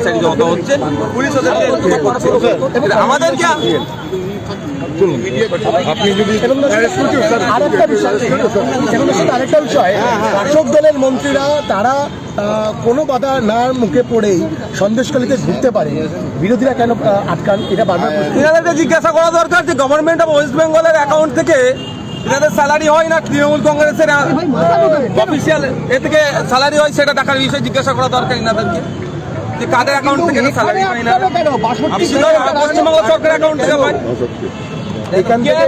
হচ্ছে পুলিশ আপনি যদি আরেকটা বিষয় আরেকটা বিষয় শাসক দলের মন্ত্রীরা তারা কোনো বাধা না মুখে পড়েই সন্দেশকালীতে ঘুরতে পারে। বিরোধীরা কেন আটকান? এটা বারবার এনাদেরকে জিজ্ঞাসা করা দরকার যে গভর্নমেন্ট অফ ওয়েস্ট বেঙ্গলের অ্যাকাউন্ট থেকে এনাদের স্যালারি হয় না তৃণমূল কংগ্রেসের অফিসিয়াল এ থেকে স্যালারি হয় সেটা দেখার বিষয়ে জিজ্ঞাসা করা দরকার এনাদেরকে। যে কাদের অ্যাকাউন্ট থেকে স্যালারি পাই না পশ্চিমবঙ্গ সরকারের অ্যাকাউন্ট থেকে পাই এখান থেকে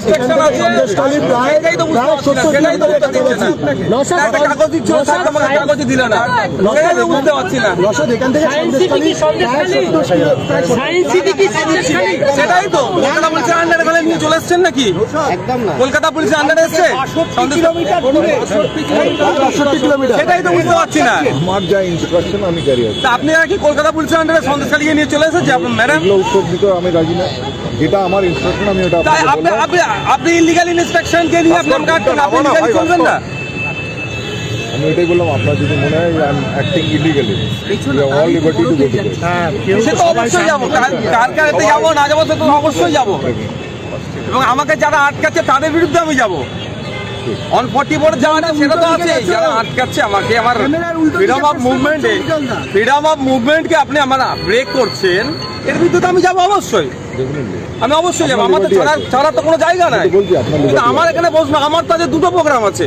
সেটাই তো বুঝতে প্রায় পারছি না, সত্তর সেটাই তো বুঝতে কিলোমিটার পারছি না। নশো- একটা কাগজ দিচ্ছিল, সাতটা আমাকে কাগজই দিল না। সেটাই তো বুঝতে পারছি না। রসদ এখান থেকে সন্দেশখালী প্রায় সত্তর কিলো- প্রায় সত্তর- সেটাই তো। কলকাতা পুলিশের আন্ডারে গেলে নিয়ে চলে এসছেন নাকি? কলকাতা পুলিশের আন্ডারে এসছে? কিলোমিটার সেটাই তো বুঝতে পারছি না। আমার যা ইনস্ট্রাকশন আমি ক্যারি তা আপনি নাকি কলকাতা পুলিশের আন্ডারে সন্দেশখালী নিয়ে চলে এসেছে আপনার ম্যাডাম উত্তর দিতে আমি রাজি না। যেটা আমার ইনস্ট্রাকশন আমি ওটা আপনি আপনি আপনি ইলিগাল ইনস্ট্রাকশন কে নিয়ে আপনি আমাকে আটকান আপনি ইলিগালি করবেন না। আমি এটাই বললাম আপনার যদি মনে হয় I am acting illegally all liberty to go to say তো অবশ্যই যাব। কার কার কারেতে যাব না যাব সে তো অবশ্যই যাব। এবং আমাকে যারা আটকাচ্ছে তাদের বিরুদ্ধে আমি যাব। অন ফর্টি ফোর যাওয়াটা সেটা তো আছে। যারা আটকাচ্ছে আমাকে আমার ফ্রিডম অফ মুভমেন্টে ফ্রিডম অফ মুভমেন্টকে আপনি আমার ব্রেক করছেন। এর বিরুদ্ধে আমি যাব অবশ্যই। আমি অবশ্যই যাব। আমার তো ছাড়ার ছাড়ার তো কোনো জায়গা নাই। কিন্তু আমার এখানে বসবো আমার তো দুটো প্রোগ্রাম আছে।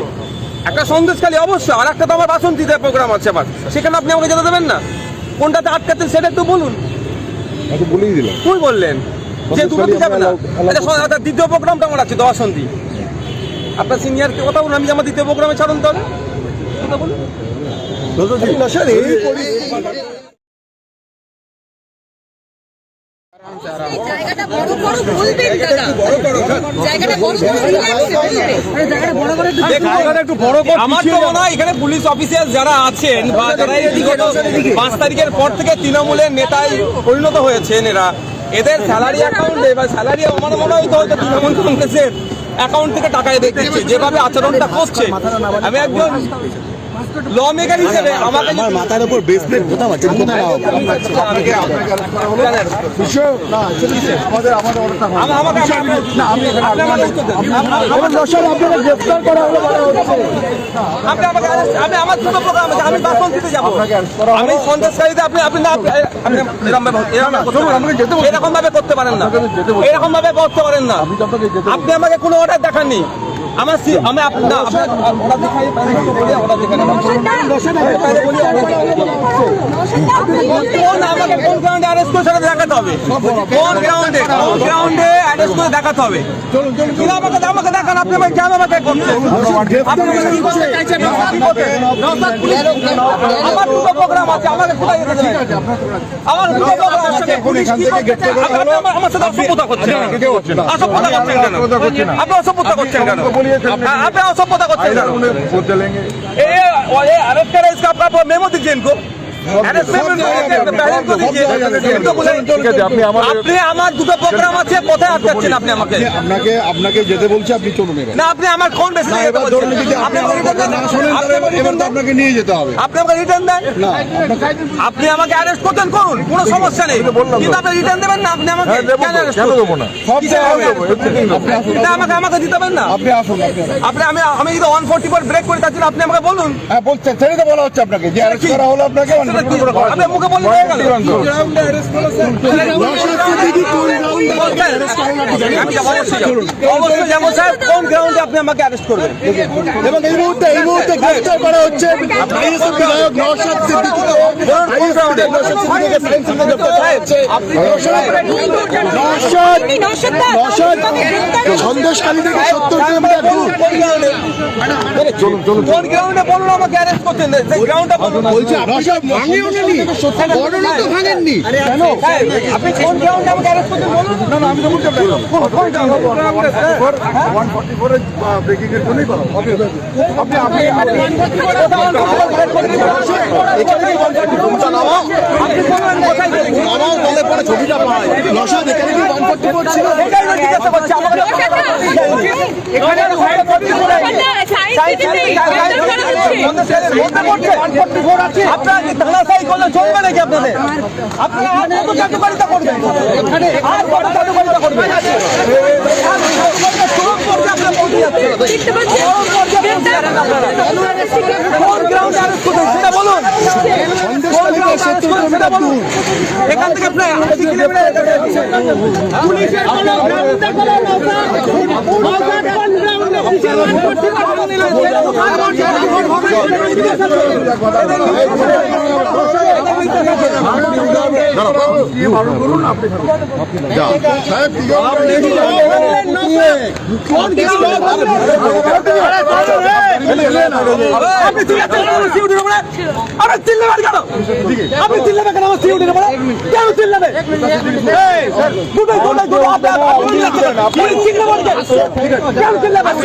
একটা সন্দেশখালী অবশ্যই আর একটা তো আমার বাসন্তীতে প্রোগ্রাম আছে আবার সেখানে আপনি আমাকে যেতে দেবেন না। কোনটাতে আটকাতে সেটা একটু বলুন। বলেই দিলাম। তুই বললেন? যে দুটোতে যাবে না। আচ্ছা আচ্ছা, দ্বিতীয় প্রোগ্রামটা আমার আছে দশন্তি আপনার সিনিয়রকে কথা বলুন আমি আমার দ্বিতীয় প্রোগ্রামে ছাড়ুন তাহলে কথা বলুন? নশাদ, এই পরি- জায়গাটা বড় বড় বলবেন দাদা। জায়গাটা বড় বড় বলবেন আমার তো মনে হয় এখানে পুলিশ অফিসিয়াল যারা আছেন বা যারা এই বিগত পাঁচ তারিখের পর থেকে তৃণমূলের নেতায় পরিণত হয়েছেন এরা। এদের স্যালারি অ্যাকাউন্টে বা স্যালারি আমার মনে হয় তো হয়তো তৃণমূল কংগ্রেসের অ্যাকাউন্ট থেকে টাকা দেখতেছে যেভাবে আচরণটা করছে। আমি একজন ল মেকার হিসেবে আমাকে যদি- মাথার উপর কোথাও আছে কোথাও আমাদের আমাদের অবস্থা আমা- আমাকে আপনি আমাকে উত্তর দেন। আপনাকে গ্রেফতার করা হলো বলা হচ্ছে আপনি আমাকে আমি আমার দুটো প্রোগ্রাম আছে আমি বাসন্তীতে যাব আমি সন্দেশকারীতে আপনি আপনি না আপনি এরকম ভাবে এরকম ভাবে করতে পারেন না। এরকম ভাবে করতে পারেন না না আপনি আমাকে কোনো অর্ডার দেখাননি আমার সি- আমি আপনার অর্ডার দেখাই অর্ডার দেখান কোন আমাকে কোন? গ্রাউন্ডে অ্যারেস্ট করে সেটা দেখাতে হবে কোন গ্রাউন্ডে কোন? গ্রাউন্ডে অ্যারেস্ট করে দেখাতে হবে কিন্তু আমাকে আমাকে দেখান আপনি আমাকে কেন? আমাকে আপনি কি করতে চাইছেন কি করতে? নওশাদ পুলিশ আমার দুটো প্রোগ্রাম আছে আমাকে কোথায় যেতে আমার দুটো প্রোগ্রাম আছে পুলিশ কি করতে আমার- আমার সাথে অসভ্যতা করছেন অসভ্যতা করছেন কেন? আপনি অসভ্যতা করছেন কেন? আপনি অসভ্যতা করছেন কেন? बोलते लेंगे ए ये अरेस्ट करा আপনি আমাকে রিটার্ন দেবেন না আপনি আমাকে না আমাকে আমাকে দিতে পারেন না আপনি আসুন আপনি আমি আমি যদি ওয়ান ফোর্টি ফোর ব্রেক আপনি আমাকে বলুন তো বলা হচ্ছে আপনাকে আপনাকে আপনি মুখে বললে হয়ে গেল অবশ্যই যাব। স্যার। কোন গ্রাউন্ডে আপনি আমাকে অ্যারেস্ট করবেন এবং এই মুহূর্তে এই মুহূর্তে গ্রেফতার করা হচ্ছে বিধায়ক নওশাদ সিদ্দিকীকে আইএসএফ বিধায়ক নওশাদ সিদ্দিকীকে সায়েন্স সিটিতে গ্রেফতার করা হচ্ছে নওশাদ নওশাদ সন্দেশখালী সত্তর কিলোমিটার দূর কোন গ্রাউন্ডে চলুন চলুন বলুন আমাকে অ্যারেস্ট করছেন গ্রাউন্ডটা বলুন বলছি নওশাদ ভাঙিও না তো ভাঙেননি কেন হ্যাঁ, আপনি কোন গ্রাউন্ডে আমাকে অ্যারেস্ট করছেন বলুন না না আমি তো ফর্টি ফোর ব্রেকিং এর জন্যই করা আপনি আপনি? আমার দলে পরে ছবিটা পায় নওশাদ এখানে কি ওয়ান ফর্টি ফোর ছিল এখানে 144 সাইন আপনারা কি তালাশাই করলে চলবে নাকি আপনাদের? আপনারা আর কত কার্যকারিতা করবেন? আর কত কার্যকারিতা করবেন? আর চরম পর্যায়ে আপনারা পৌঁছে যাচ্ছেন। চরম পর্যায়ে পৌঁছে যাচ্ছেন আপনারা। কোন গ্রাউন্ডে অ্যারেস্ট করবেন সেটা বলুন। সেটা বলুন। এখান থেকে প্রায় আশি কিলোমিটার পুলিশের কোনো গ্রাউন্ডে কোনো নৌকা নৌকা কোন গ্রাউন্ডে পুলিশের কোনো নিল সেটা তো আপনি কেন আমার সিউটির উপরে? আপনি চিল্লাবেন কেন? আপনি চিল্লাবেন কেন আমার সিউটির উপরে? কেন চিল্লাবে? এই, দুটোই, দুটোই, দুটোই, আপনি- আপনি আপনি চিল্লাবেন কেন? কেন চিল্লাবেন?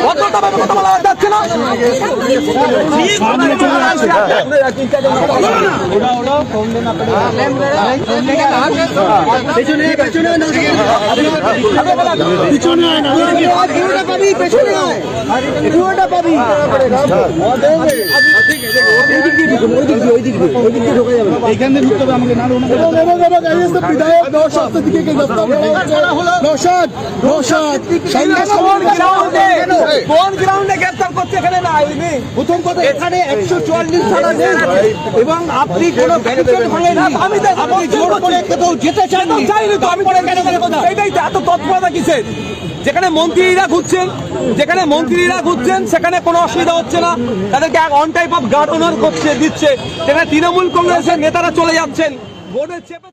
ভদ্রতাভাবে কথা বলা যাচ্ছে না? এবং এবং এবং ISF প্রথম কথা এখানে একশো চুয়াল্লিশ ধারা নেই এবং আপনি কোনো ব্যারিকেড ভাঙেননি আমি আপনি জোর করে কোথাও যেতে চাইনি তো আমি কেন কেন কথা এটাই এত তৎপরতা কিসের যেখানে মন্ত্রীরা ঘুরছেন, যেখানে মন্ত্রীরা ঘুরছেন, সেখানে কোনো অসুবিধা হচ্ছে না। তাদেরকে এক one type of guard honour করছে, দিচ্ছে। সেখানে তৃণমূল কংগ্রেসের নেতারা চলে যাচ্ছেন। বোর্ডের চেপে